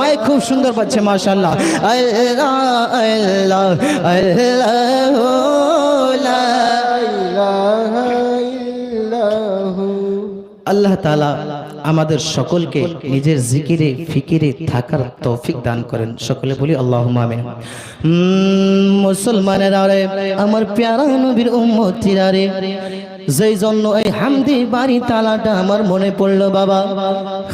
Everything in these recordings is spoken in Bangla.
মায় খুব সুন্দর পাচ্ছে মাশাল্লাহ আল্লাহ আল্লাহ তালা আমাদের সকলকে নিজের জিকিরে, ফিকিরে থাকার তৌফিক দান করেন। সকলে বলি আল্লাহ আমিন। মুসলমানেরা রে, আমার প্যারা নবীর উম্মতিরা রে যেই জন্য এই হামদি বাড়ি তালাটা আমার মনে পড়ল, বাবা।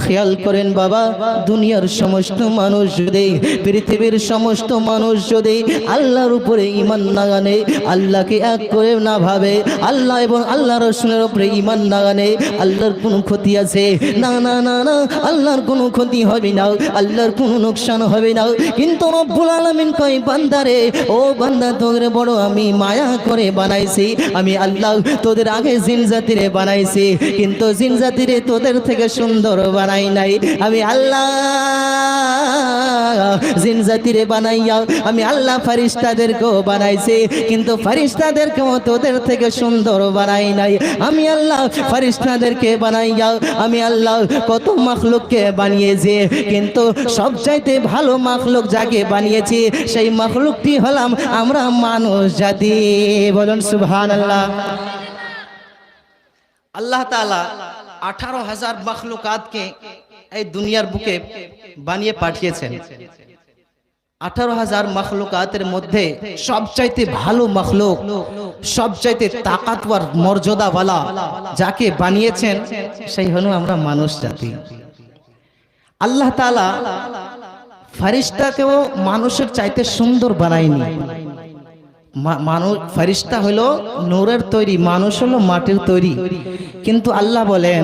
খেয়াল করেন, বাবা, দুনিয়ার সমস্ত মানুষ যদি, পৃথিবীর সমস্ত মানুষ যদি আল্লাহর উপরে ইমান না গানে আল্লাহকে এক করে না ভাবে, আল্লাহ এবং আল্লাহ রসুলের উপরে ইমান না গানে আল্লাহর কোনো ক্ষতি আছে? না না না না, আল্লাহর কোনো ক্ষতি হবে না, আল্লাহর কোনো লোকসান হবে না। কিন্তু রব্বুল আলামিন কয়, বান্দারে, ও বান্দা, তোদের বড় আমি মায়া করে বানাইছি, আমি আল্লাহ তোদের আগে জিন জাতিরে বানাইছি, কিন্তু জিন জাতিরে তোদের থেকে সুন্দর বানাই নাই। আমি আল্লাহ জিন জাতিরে বানাইয়া, আমি আল্লাহ ফারিস্তাদেরকেও বানাইছি, কিন্তু ফারিস্তাদেরকেও তোদের থেকে সুন্দর বানাই নাই। আমি আল্লাহ ফারিস্তাদেরকে বানাইয়া, আমি আল্লাহ কত মাখলুককে বানিয়েছি, কিন্তু সবচাইতে ভালো মাখলুক যাকে বানিয়েছি, সেই মাখলুকটি হলাম আমরা মানুষ জাতি। বলুন সুবহান আল্লাহ তাআলা আঠারো হাজার মাখলুকাতকে এই দুনিয়ার বুকে বানিয়ে পাঠিয়েছেন। আঠারো হাজার মখলুকাতের মধ্যে সবচাইতে ভালো মখলুক, সবচাইতে তাকাতওয়ার মর্যাদাওয়ালা যাকে বানিয়েছেন, সেই হলো আমরা মানুষ জাতি। আল্লাহ তাআলা ফারিস্তাকেও মানুষের চাইতে সুন্দর বানায়নি। মানুষ ফারিস্তা হলো নূরের তৈরি, মানুষ হলো মাটির তৈরি। কিন্তু আল্লাহ বলেন,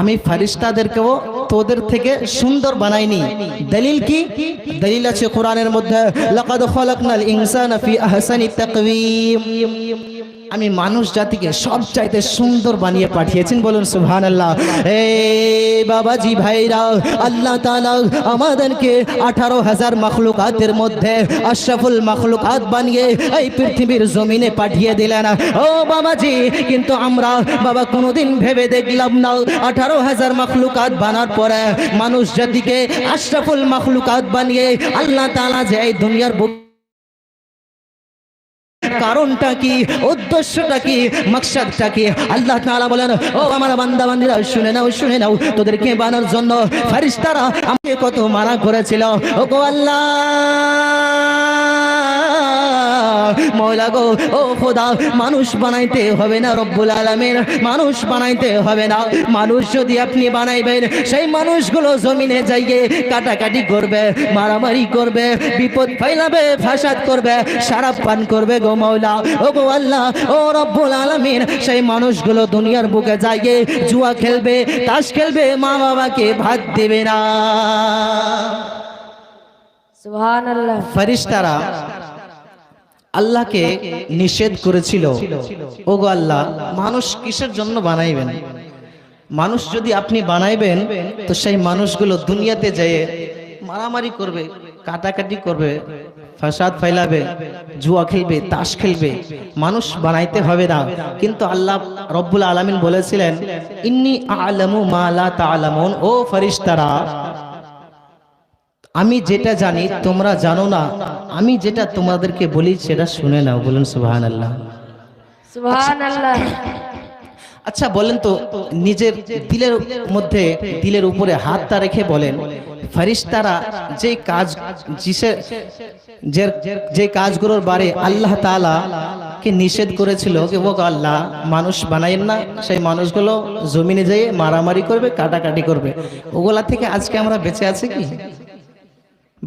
আমি ফারিস্তাদেরকেও তোদের থেকে সুন্দর বানাইনি। দলিল কি? দলিল আছে কোরআনের মধ্যে, লাকাদ খালাকনাল ইনসানা ফি আহসানি তাকওয়িম। আমি মানুষ জাতিকে সব চাইতে সুন্দর বানিয়ে পাঠিয়েছেন বলুন সুবহানাল্লাহ। এই বাবাজি ভাইরা, আল্লাহ আমাদেরকে আঠারো হাজার মখলুকাতের মধ্যে আশরাফুল মখলুকাত বানিয়ে এই পৃথিবীর জমিনে পাঠিয়ে দিলেন। ও বাবাজি, কিন্তু আমরা বাবা কোনোদিন ভেবে দেখলাম না, আঠারো হাজার মখলুকাত বানার পরে মানুষ জাতিকে আশরাফুল মখলুকাত বানিয়ে আল্লাহ তাআলা যে এই দুনিয়ার বুক কারণটা কি? উদ্দেশ্যটা কি? মাকসাদটা কি? আল্লাহ তাআলা বলেন, ও আমার বান্দা, বান্দিরা, শুনে নাও শুনে নাও, তোদেরকে বানার জন্য ফেরেশতারা আমাকে কত মানা করেছিল। ও গো আল্লাহ! মৌলা গো ও খোদা মানুষ বানাইতে হবে না রব্বুল আলামিন মানুষ বানাইতে হবে না। মানুষ যদি আপনি বানাইবেন সেই মানুষগুলো জমিনে যাইয়ে কাটাকাটি করবে মারামারি করবে বিপদ ফাইলাবে ফাসাদ করবে সারাপ পান করবে গো মৌলা ও গো আল্লাহ ও রব্বুল আলামিন সেই মানুষগুলো দুনিয়ার বুকে যাইয়ে জুয়া খেলবে তাস খেলবে মা বাবাকে ভাত দেবে না। ফেরেশতারা আল্লাহকে নিষেধ করেছিল। ওগো আল্লাহ, মানুষ কিসের জন্য বানাইবেন? মানুষ যদি আপনি বানাইবেন, তো সেই মানুষগুলো দুনিয়াতে যেয়ে মারামারি করবে, কাটাকাটি করবে, ফাসাদ ফাইলাবে, জুয়া খেলবে, তাস খেলবে। মানুষ বানাইতে হবে না। কিন্তু আল্লাহ রব্বুল আলামিন বলেছিলেন, ইন্নি আলামু মা লা তাআলামুন ও ফেরেশতারা আমি যেটা জানি তোমরা জানো না। আমি যেটা তোমাদেরকে বলি সেটা শুনে নাও বলুন সুবাহান আল্লাহ আচ্ছা বলেন তো নিজের দিলের মধ্যে দিলের উপরে হাতটা রেখে বলেন ফারিস্তারা যে কাজ যে- কাজগুলোর বারে আল্লাহ তাআলা কে নিষেধ করেছিল যে ও আল্লাহ মানুষ বানাইন না সেই মানুষগুলো জমিনে যেয়ে মারামারি করবে কাটাকাটি করবে। ওগুলা থেকে আজকে আমরা বেঁচে আছি কি?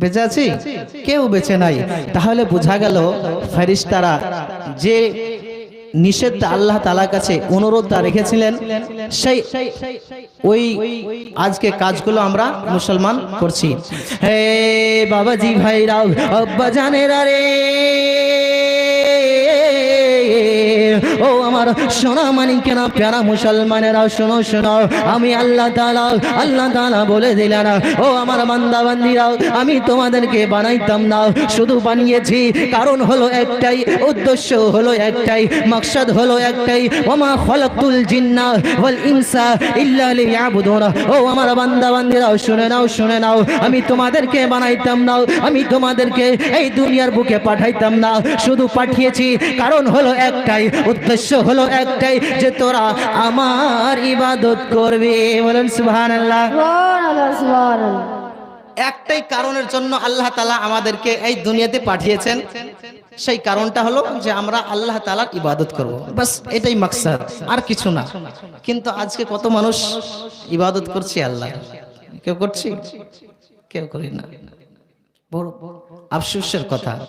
বেঁচে আছি? কেউ বেঁচে নাই। তাহলে বোঝা গেল ফেরিস্তারা যে নিষেধ আল্লাহ তালার কাছে অনুরোধটা রেখেছিলেন, সেই ওই আজকে কাজগুলো আমরা মুসলমান করছি। হে বাবাজি ভাইরাও জানেরা রে। ও আমার সোনা মানিকেরা প্যারা মুসলমানেরা শোনো শোনো। আমি আল্লাহ তাআলা আল্লাহ তাআলা বলে দিলেন, ও আমার বান্দা বান্দিরা আমি তোমাদেরকে বানাইতাম না, শুধু বানিয়েছি। কারণ হলো একটাই, উদ্দেশ্য হলো একটাই, মকসদ হলো একটাই, ওমা খলাকুল জিন্না ওয়াল ইনসা ইল্লা লিয়াবুদুন। ও আমার বান্দা বান্দিরা শুনে নাও শুনে নাও। আমি তোমাদেরকে বানাইতাম না, আমি তোমাদেরকে এই দুনিয়ার বুকে পাঠাইতাম না, শুধু পাঠিয়েছি। কারণ হলো একটাই উদ্দেশ্য হলো একটাই যে তোরা আমার ইবাদত করবে। বলেন সুবহানাল্লাহ। সুবহানাল্লাহ একটাই কারণের জন্য আল্লাহ তালা আমাদেরকে এই দুনিয়াতে পাঠিয়েছেন। সেই কারণটা হলো যে আমরা আল্লাহ তালার ইবাদত করব। বাস এটাই মাকসাদ আর কিছু না। কিন্তু আজকে কত মানুষ ইবাদত করছে আল্লাহ? কেউ করছি? কেউ করি না। বড় আফসোসের কথা।